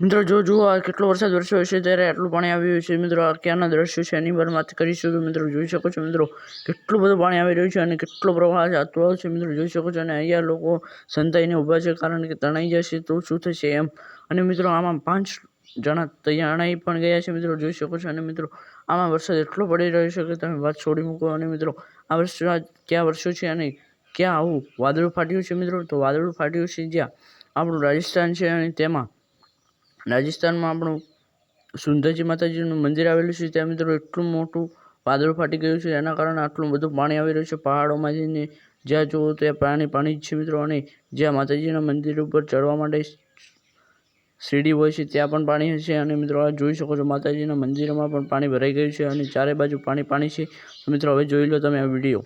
મિત્રો, જો જુઓ આ કેટલો વરસાદ વરસ્યો હશે, ત્યારે આટલું પાણી આવ્યું છે. મિત્રો, આ ક્યાંના દ્રશ્યો છે, એની પર વાત કરીશું તો મિત્રો, જોઈ શકો છો મિત્રો, કેટલું બધું પાણી આવી રહ્યું છે અને કેટલો પ્રવાહ જાતો છે મિત્રો, જોઈ શકો છો અને અહીંયા લોકો સંતાઈને ઊભા છે કારણ કે તણાઈ જશે તો શું થશે એમ. અને મિત્રો, આમાં પાંચ જણા તૈયારણાઈ પણ ગયા છે મિત્રો, જોઈ શકો છો. અને મિત્રો, આમાં વરસાદ એટલો પડી રહ્યો છે કે તમે વાત છોડી મૂકો. અને મિત્રો, આ વરસાદ કયા વર્ષો છે અને ક્યાં આવું વાદળું ફાટ્યું છે મિત્રો? તો વાદળું ફાટ્યું છે જ્યાં આપણું રાજસ્થાન છે અને તેમાં રાજસ્થાનમાં આપણું સુંદરજી માતાજીનું મંદિર આવેલું છે. ત્યાં મિત્રો એટલું મોટું વાદળ ફાટી ગયું છે. એના કારણે આટલું બધું પાણી આવી રહ્યું છે. પહાડોમાં જઈને જ્યાં જુઓ ત્યાં પાણી પાણી જ છે મિત્રો. અને જ્યાં માતાજીના મંદિર ઉપર ચડવા માટે સીડી હોય છે, ત્યાં પણ પાણી હશે. અને મિત્રો આ જોઈ શકો છો, માતાજીના મંદિરમાં પણ પાણી ભરાઈ ગયું છે. અને ચારે બાજુ પાણી પાણી છે. મિત્રો હવે જોઈ લો તમે આ વીડિયો.